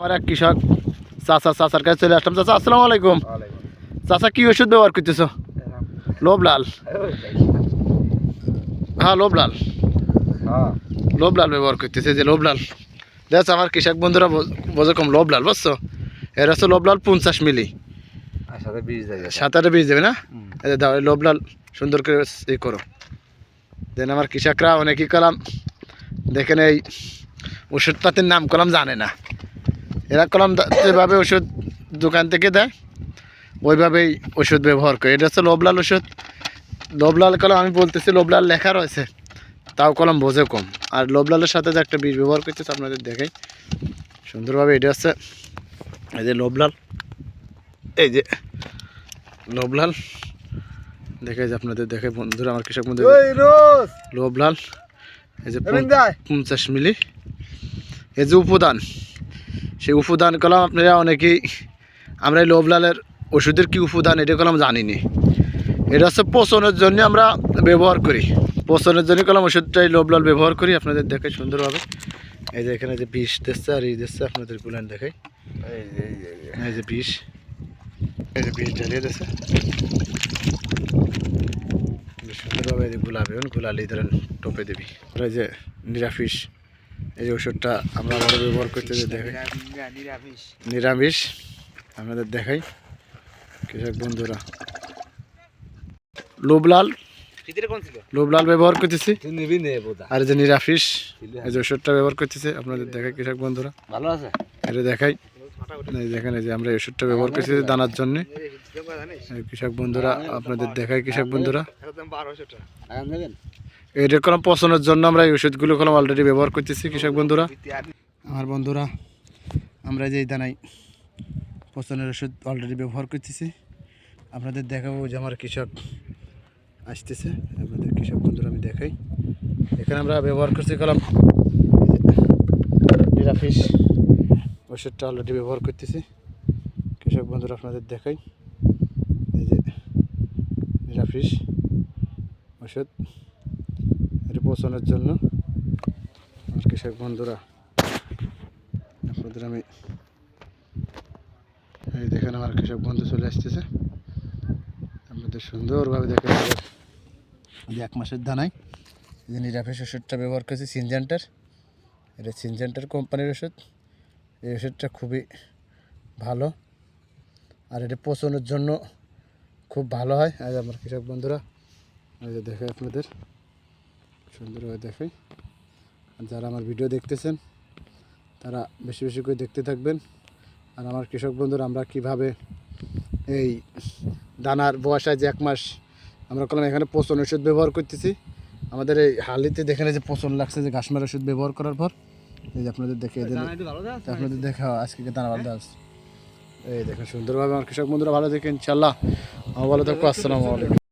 আমার এক কৃষক চাচা চাচার কাছে চলে আসলাম। চাচা আসসালামু আলাইকুম। চাচা কি ওষুধ ব্যবহার করতেছ? লোবলাল হ্যাঁ লোবলাল লোবলাল ব্যবহার করতেছে যে লোবলাল দেখ আমার কৃষক বন্ধুরা বোঝ- বোঝে কম লোবলাল বুঝছ? এর হচ্ছে লোবলাল পঞ্চাশ মিলি। বীজ দেবে বীজ দেবে না? দাও লোবলাল সুন্দর করে ই করো। দেন আমার কৃষকরা অনেকই কলাম দেখেন এই ওষুধপাতির নাম কলাম জানে না। এরা কলম যেভাবে ওষুধ দোকান থেকে দেয় ওইভাবেই ওষুধ ব্যবহার করে। এটা হচ্ছে লোবলাল ওষুধ। লোবলাল কলম আমি বলতেছি লোবলাল লেখা রয়েছে তাও কলম বোঝে কম। আর লোবলালের সাথে যে একটা বীজ ব্যবহার করতেছে আপনাদের দেখাই। সুন্দরভাবে এটা হচ্ছে এই যে লোবলাল এই যে লোবলাল। দেখে যে আপনাদের দেখে বন্ধুরা আমার কৃষক বন্ধু লোবলাল এই যে পঞ্চাশ মিলি এই যে উপাদান। সেই উপাদান কলাম আপনারা অনেকেই আমরা এই লোবলালের ওষুধের কি উপাদান এটা কলাম জানিনি। এটা হচ্ছে পোষণের জন্য আমরা ব্যবহার করি। পোষণের জন্য কলাম ওষুধটাই লোবলাল ব্যবহার করি আপনাদের দেখে সুন্দরভাবে। এই যে এখানে যে বিষ দিচ্ছে আর এই দিচ্ছে আপনাদের গুলান দেখাই। এই যে, বিষ। এই যে বিষ ঢালিয়ে দিচ্ছে। সুন্দরভাবে এই যে গুলাবে গুলালি ধরেন টোপে দিবি। আর যে নিরাফিস এই যে ওষুধটা আমরা আবারও ব্যবহার করতে দেখাই। নিরামিষ। আপনাদের দেখাই। কৃষক বন্ধুরা। লোবলাল। লোবলাল ব্যবহার করতেছি। আর যে নিরাফিস এই যে ওষুধটা ব্যবহার করতেছে আপনাদের দেখাই কৃষক বন্ধুরা। ভালো আছে? এটা দেখাই। দেখেন এই যে আমরা এই ওষুধটা ব্যবহার করতেছি দানার জন্য। কৃষক বন্ধুরা আপনাদের দেখাই কৃষক বন্ধুরা। কোনো পছন্দের জন্য আমরা এই ওষুধগুলো কলম অলরেডি ব্যবহার করতেছি, কৃষক বন্ধুরা। আমার বন্ধুরা, আমরা যে দানাই পছন্দের ওষুধ অলরেডি ব্যবহার করতেছি, আপনাদের দেখাবো যে আমার কৃষক আসতেছে, আপনাদের কৃষক বন্ধুরা আমি দেখাই। এখানে আমরা ব্যবহার করছি কলম। নিরাফিস ওষুধটা অলরেডি ব্যবহার করতেছি। কৃষক বন্ধুরা আপনাদের দেখাই। এই যে নিরাফিস ওষুধ। এটা পৌঁছানোর জন্য। আমার কৃষক বন্ধুরা, আপনাদের আমি এই দেখেন আমার কৃষক বন্ধু চলে আসতেছে। আপনাদের সুন্দরভাবে আমাদের এই এক মাসের দানায় এই যে নিরাফিস ওষুধটা ব্যবহার করেছি, সিনজেন্টার। এটা সিনজেন্টার কোম্পানির ওষুধ। এই ওষুধটা খুবই ভালো। আর এটা পচনের জন্য খুব ভালো হয়। আজ আমার কৃষক বন্ধুরা দেখে আপনাদের। সুন্দরভাবে দেখাই। আর যারা আমার ভিডিও দেখতেছেন তারা বেশি বেশি করে দেখতে থাকবেন। আর আমার কৃষক বন্ধুরা আমরা কীভাবে এই দানার বয়সায় যে এক মাস আমরা কলম এখানে পচন ওষুধ ব্যবহার করতেছি। আমাদের এই হালিতে দেখেন যে পচন লাগছে যে ঘাসমার ওষুধ ব্যবহার করার পর। এই যে আপনাদের দেখে আপনাদের দেখা আজকে দানা বান্ধা আছে? এই দেখেন সুন্দরভাবে আমার কৃষক বন্ধুরা ভালো দেখেন ইনশাল্লাহ আমার ভালো থাকব আসসালামু আলাইকুম।